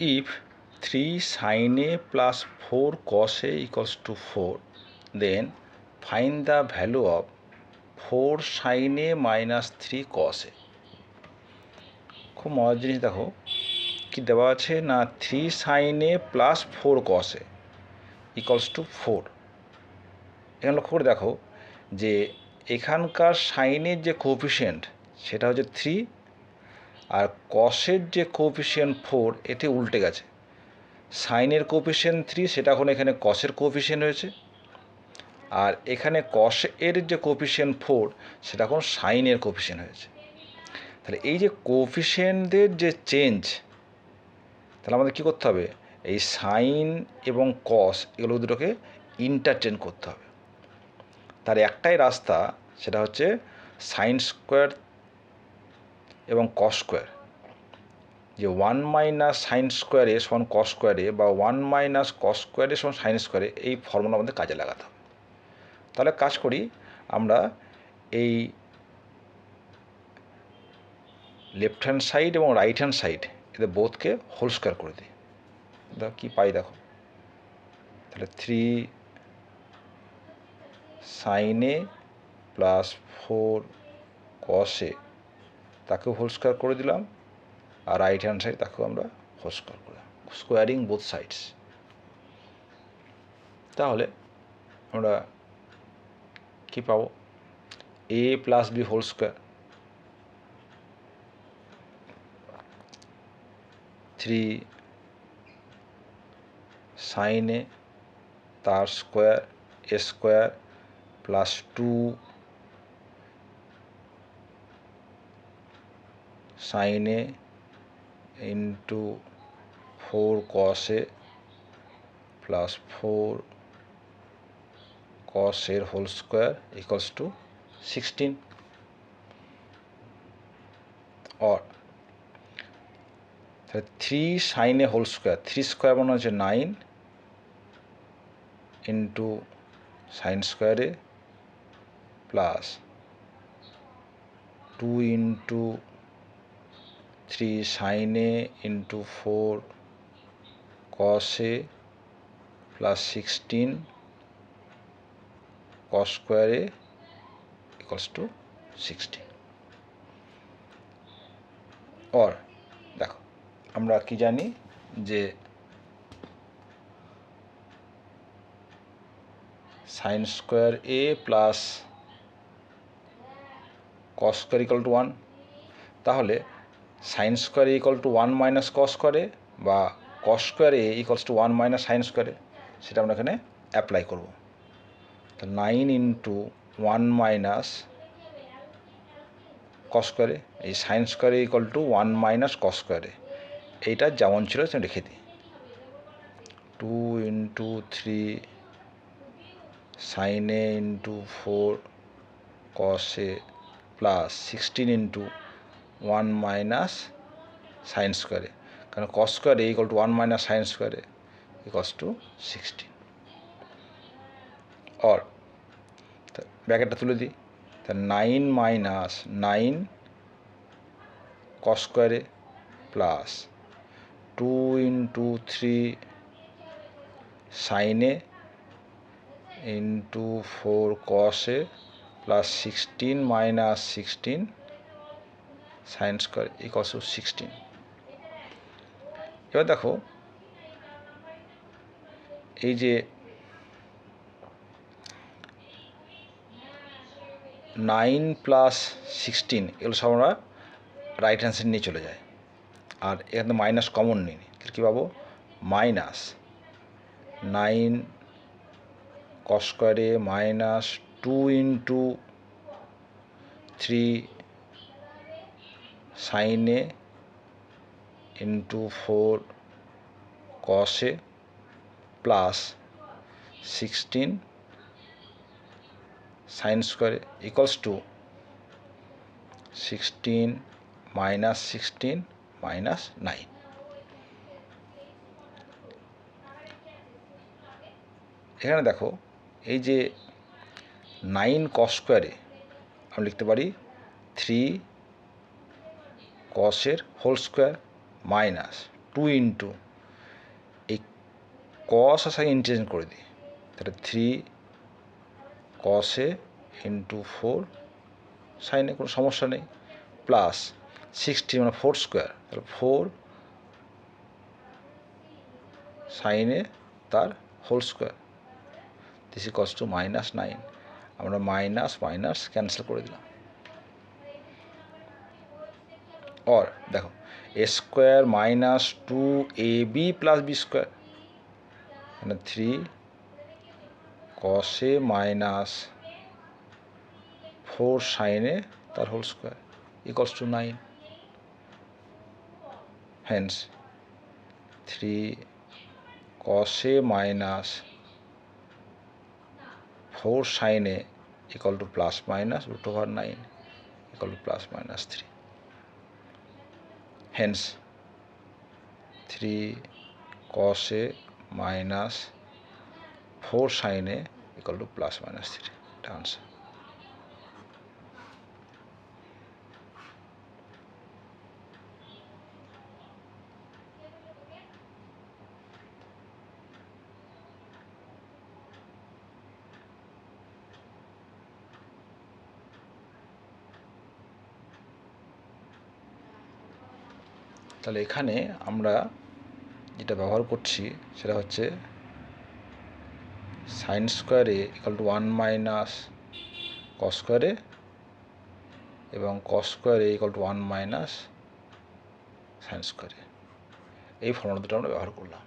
if 3 sin a plus 4 cos a equals to 4 then find the value of 4 sin a minus 3 cos a খুব মজার জিনিস দেখো, কি দেওয়া আছে? না three sine A plus four cos A equals to four এখানে লক্ষ্য করে দেখো যে এখানকার সাইনের যে কোফিসিয়েন্ট সেটা হচ্ছে থ্রি আর কসের যে কোফিসিয়েন্ট ফোর এটি উল্টে গেছে। সাইনের কোফিসিয়েন্ট থ্রি সেটা এখন এখানে কসের কোফিসিয়েন্ট হয়েছে। আর এখানে কস এর যে কোফিসিয়েন্ট ফোর সেটা এখন সাইনের কোফিসিয়েন্ট হয়েছে। তাহলে এই যে কোফিসিয়েন্টদের যে চেঞ্জ তাহলে আমাদের কী করতে হবে? এই সাইন এবং কস এগুলো দুটোকে ইন্টারচেঞ্জ করতে হবে। তার একটাই রাস্তা, সেটা হচ্ছে সাইন স্কোয়ার এবং কস স্কোয়ার যে ওয়ান মাইনাস সাইন স্কোয়ারে সমান কস স্কোয়ারে বা ওয়ান মাইনাস কস স্কোয়ারে সমান সাইন স্কোয়ারে এই ফর্মুলা আমাদের কাজে লাগাতে হবে। তাহলে কাজ করি, আমরা এই লেফট হ্যান্ড সাইড এবং রাইট হ্যান্ড সাইড এদের বোধকে হোল স্কোয়ার করে দিই। দেখো কী পাই দেখো? তাহলে থ্রি সাইনে প্লাস ফোর কসে তাকেও হোল স্কোয়ার করে দিলাম আর রাইট হ্যান্ড সাইড তাকেও আমরা হোল স্কোয়ার করলাম স্কোয়ারিং বোথ সাইডস তাহলে আমরা কী পাবো? A plus B whole square three সাইনে তার square A square plus two সাইনে into four কসে plus four কসের whole square equals to sixteen or তাহলে থ্রি সাইনে হোল স্কোয়ার থ্রি স্কোয়ার মানে হচ্ছে নাইন ইন্টু সাইন স্কোয়ারে প্লাস টু ইন্টু থ্রি সাইনে into four কসে plus sixteen cos স্কোয়ারে equals to sixteen. Or, দেখো, আমরা কি জানি যে sine square A plus cos square equal to one. তাহলে sine square equal to one minus cos স্কোয়ারে বা cos square equals to one minus sine স্কোয়ারে সেটা আমরা এখানে অ্যাপ্লাই করব। তো nine into one minus cos স্কোয়ারে এই সাইন স্কোয়ারে equal to one minus cos স্কোয়ারে এইটা যেমন ছিল সেটা রেখে দিই। টু ইন্টু থ্রি সাইনে into four কসে plus sixteen into one minus sine স্কোয়ারে কারণ কস স্কোয়ারে equal to one minus sine স্কোয়ারে ইকুয়ালস টু সিক্সটিন অর ব্যাকেটটা তুলে দিই। তা নাইন মাইনাস নাইন কস স্কোয়ারে প্লাস টু ইন্টু থ্রি সাইনে into four কসে plus sixteen minus sixteen sine square equals sixteen এবার দেখো, এই যে নাইন প্লাস সিক্সটিন এগুলো সব আমরা রাইট হ্যান্ড সাইড নিয়ে চলে যায় আর এখানে মাইনাস কমন নিই। কী পাবো? মাইনাস নাইন কস স্কোয়ারে মাইনাস টু ইন্টু থ্রি সাইনে into four কসে plus sixteen sine স্কোয়ারে equals to sixteen minus sixteen minus nine এখানে দেখো, এই যে নাইন কস স্কোয়ারে আমি লিখতে পারি three কসের whole square minus two into এই কস সাইন ইন্টারচেঞ্জ করে দিই। তাহলে থ্রি কসে ইন্টু ফোর সাইনে কোনো সমস্যা নেই। প্লাস সিক্সটি মানে ফোর স্কোয়ার তাহলে ফোর সাইনে তার whole square this equals to minus nine আমরা মাইনাস মাইনাস ক্যান্সেল করে দিলাম। অর দেখো A square minus two A B plus B square মানে থ্রি কসে মাইনাস ফোর সাইনে তার whole square equals to nine hence three কসে minus four সাইনে equal to plus minus root over nine equal to plus minus three hence three কসে minus four সাইনে equal to plus minus three এটা answer তাহলে এখানে আমরা যেটা ব্যবহার করছি সেটা হচ্ছে সাইন স্কোয়ারে equal to one minus cos স্কোয়ারে এবং কস স্কোয়ারে equal to one minus sine স্কোয়ারে এই ফর্মুলা দুটো আমরা ব্যবহার করলাম।